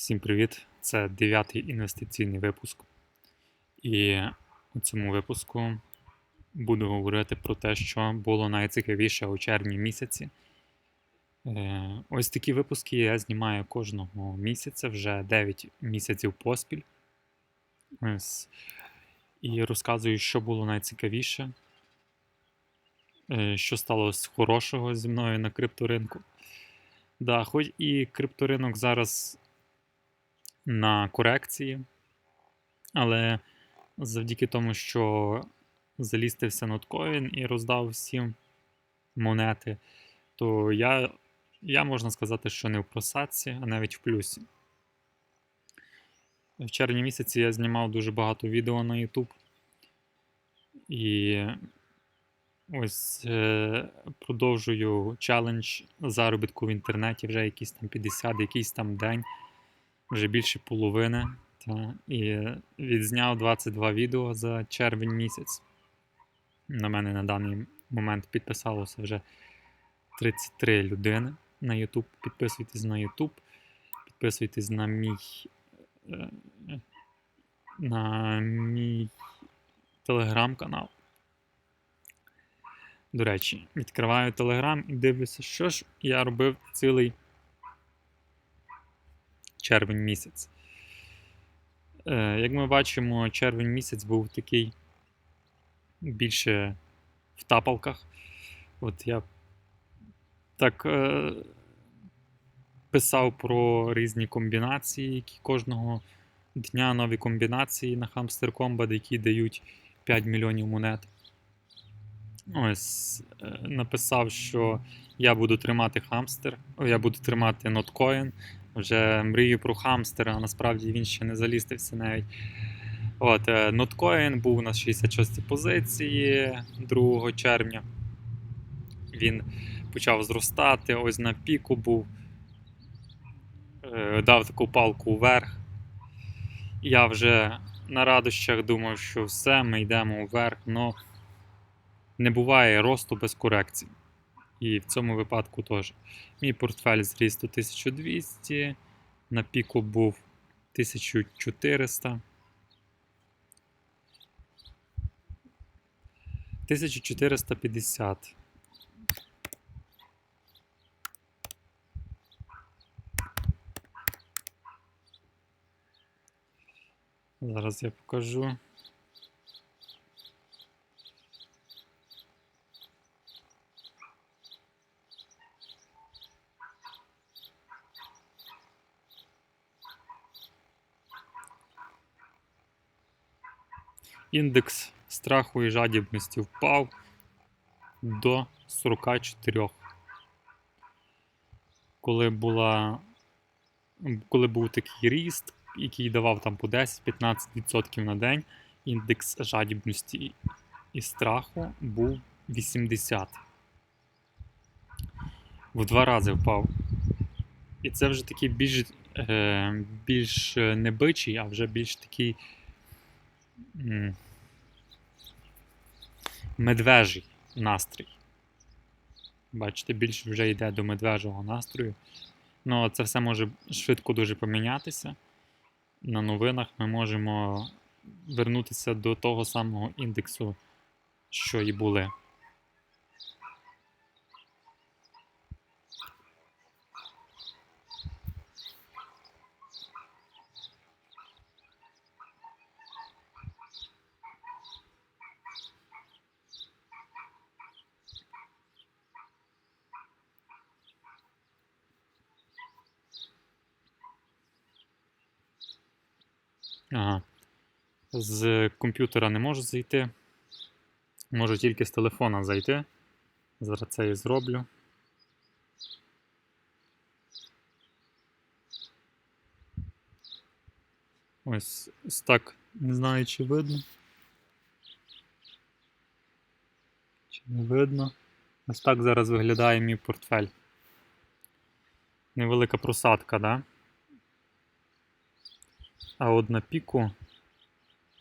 Всім привіт! Це дев'ятий інвестиційний випуск. І у цьому випуску буду говорити про те, що було найцікавіше у червні місяці. Е, Ось такі випуски я знімаю кожного місяця, вже 9 місяців поспіль. І розказую, що було найцікавіше, е, що сталося хорошого зі мною на крипторинку. Да, хоч і крипторинок зараз на корекції, але завдяки тому, що залістився ноткоін і роздав всім монети, то я, я можна сказати, що не в просадці, а навіть в плюсі. В червні місяці я знімав дуже багато відео на YouTube. І ось е, продовжую челендж заробітку в інтернеті вже якийсь там 50, якийсь там день вже більше половини. Та, і відзняв 22 відео за червень місяць. На мене на даний момент підписалося вже 33 людини на YouTube. Підписуйтесь на YouTube, підписуйтесь на мій е, на мій телеграм-канал. До речі, відкриваю телеграм і дивлюся, що ж я робив цілий червень місяць. Е, Як ми бачимо, червень місяць був такий більше в тапалках. От я так е, писав про різні комбінації, які кожного дня нові комбінації на Hamster Combat, які дають 5 мільйонів монет. Ось е, написав, що я буду тримати хамстер, я буду тримати ноткоін. Вже мрію про хамстера, а насправді він ще не залістився навіть. От, е, Ноткоін був на 66 позиції 2 червня. Він почав зростати, ось на піку був, Е, дав таку палку вверх. Я вже на радощах думав, що все, ми йдемо вверх, але не буває росту без корекцій. І в цьому випадку теж. Мій портфель зріс до 1200, на піку був 1400. 1450. Зараз я покажу. Індекс страху і жадібності впав до 44. Коли була, коли був такий ріст, який давав там по 10-15% на день, індекс жадібності і страху був 80. В два рази впав. І це вже такий більш, е, більш не бичий, а вже більш такий медвежий настрій. Бачите, більше вже йде до медвежого настрою. Ну, це все може швидко дуже помінятися. На новинах ми можемо вернутися до того самого індексу, що і були. Ага. З комп'ютера не можу зайти. Можу тільки з телефона зайти. Зараз це і зроблю. Ось, так. Не знаю, чи видно. Чи не видно. Ось так зараз виглядає мій портфель. Невелика просадка, да? А от на піку,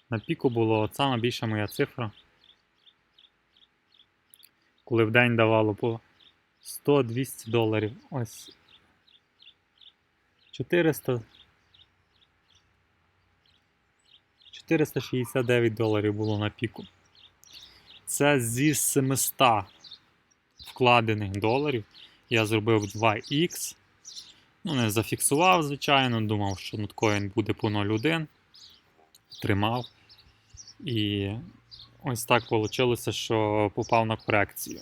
на піку була от сама більша моя цифра, коли в день давало по 100-200 доларів. Ось 400. 469 доларів було на піку. Це зі 700 вкладених доларів я зробив 2х. Ну, не зафіксував, звичайно, думав, що ноткоін буде по 0,1. Тримав. І ось так вийшло, що попав на корекцію.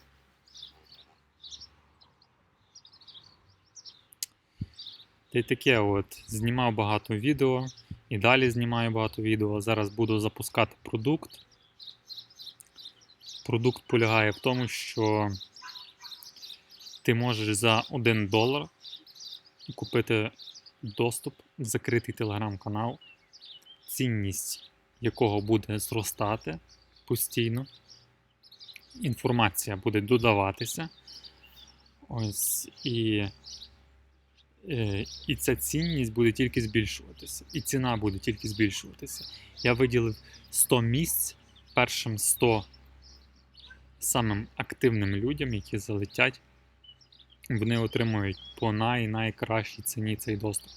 Та й таке от. Знімав багато відео і далі знімаю багато відео. Зараз буду запускати продукт. Продукт полягає в тому, що ти можеш за 1 долар купити доступ в закритий телеграм-канал, цінність якого буде зростати постійно. Інформація буде додаватися. Ось і, е, і ця цінність буде тільки збільшуватися. І ціна буде тільки збільшуватися. Я виділив 100 місць першим 100 самим активним людям, які залетять. Вони отримують по най-найкращій ціні цей доступ.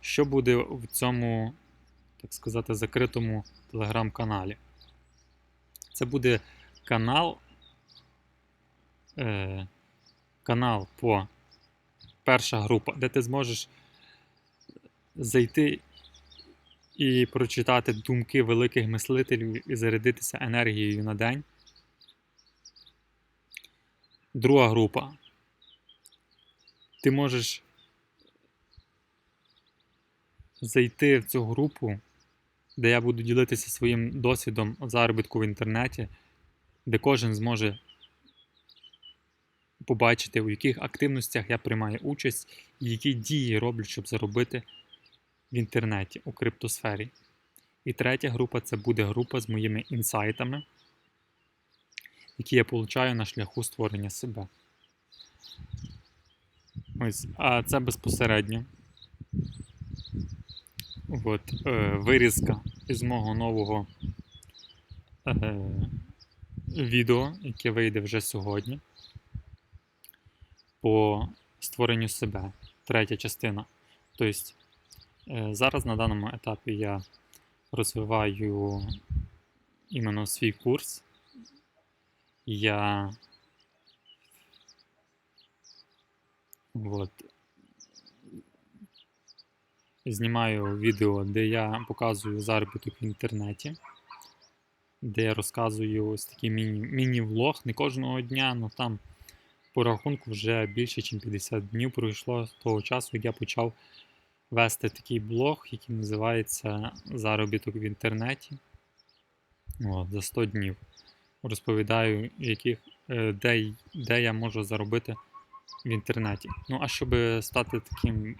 Що буде в цьому, так сказати, закритому телеграм-каналі? Це буде канал, е, канал по перша група, де ти зможеш зайти і прочитати думки великих мислителів і зарядитися енергією на день. Друга група. Ти можеш зайти в цю групу, де я буду ділитися своїм досвідом заробітку в інтернеті, де кожен зможе побачити, у яких активностях я приймаю участь і які дії роблю, щоб заробити в інтернеті у криптосфері. І третя група це буде група з моїми інсайтами, які я получаю на шляху створення себе. Ось, а це безпосередньо. От, е, вирізка із мого нового е, відео, яке вийде вже сьогодні. По створенню себе. Третя частина. Тобто, е, зараз на даному етапі я розвиваю іменно свій курс. Я от, знімаю відео, де я показую заробіток в інтернеті, де я розказую ось такий міні- міні-влог не кожного дня, але там по рахунку вже більше, ніж 50 днів пройшло з того часу, як я почав вести такий блог, який називається Заробіток в інтернеті. От, за 100 днів. Розповідаю, яких, е, де, де я можу заробити в інтернеті. Ну, а щоб стати таким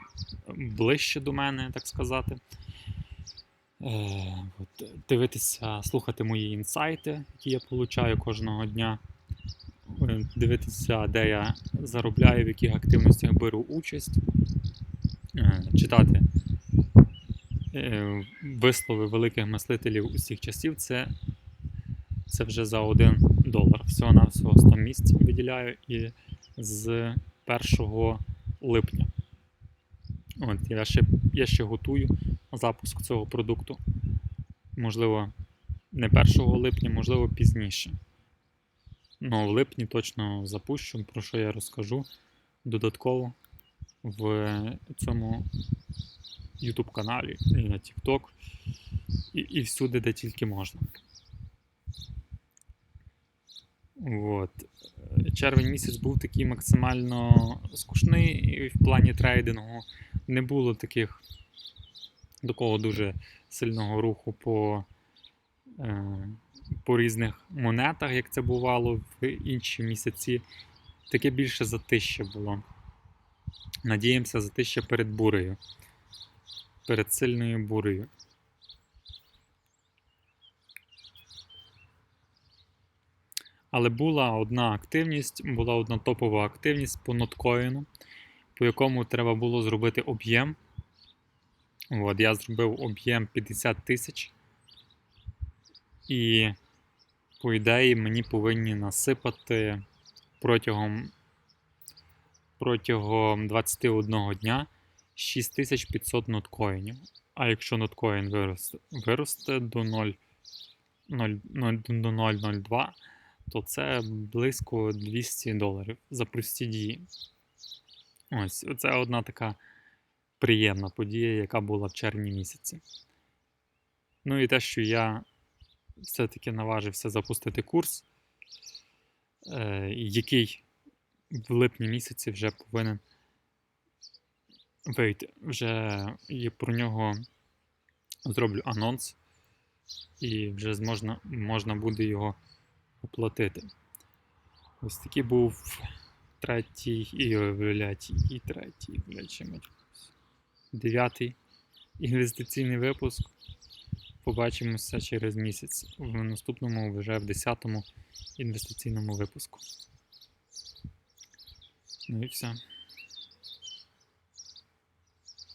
ближче до мене, так сказати, е, дивитися, слухати мої інсайти, які я получаю кожного дня. е, Дивитися, де я заробляю, в яких активностях беру участь, е, читати вислови великих мислителів усіх часів, це, це вже за 1 долар. Всього-навсього 100 місць виділяю і з 1 липня. От, я, ще, я ще готую запуск цього продукту. Можливо, не 1 липня, можливо, пізніше. Ну, в липні точно запущу, про що я розкажу додатково в цьому YouTube каналі і на TikTok, і, і всюди, де тільки можна. От. Червень місяць був такий максимально скучний в плані трейдингу. Не було таких такого дуже сильного руху по, е, по різних монетах, як це бувало в інші місяці. Таке більше затище було. Надіємося, затище перед бурею. Перед сильною бурею. Але була одна активність, була одна топова активність по ноткоїну, по якому треба було зробити об'єм. От, я зробив об'єм 50 тисяч. І, по ідеї, мені повинні насипати протягом протягом 21 дня 6500 ноткоїнів. А якщо ноткоін виросте, виросте до 0, 0, 0, до 0,02, то це близько 200 доларів за прості дії. Ось, це одна така приємна подія, яка була в червні місяці. Ну і те, що я все-таки наважився запустити курс, е, який в липні місяці вже повинен вийти. Вже і про нього зроблю анонс, і вже зможна, можна буде його оплатити. Ось такий був третій і блядь, і третій, блядь, дев'ятий інвестиційний випуск. Побачимося через місяць. В наступному вже в 10-му інвестиційному випуску. Ну і все.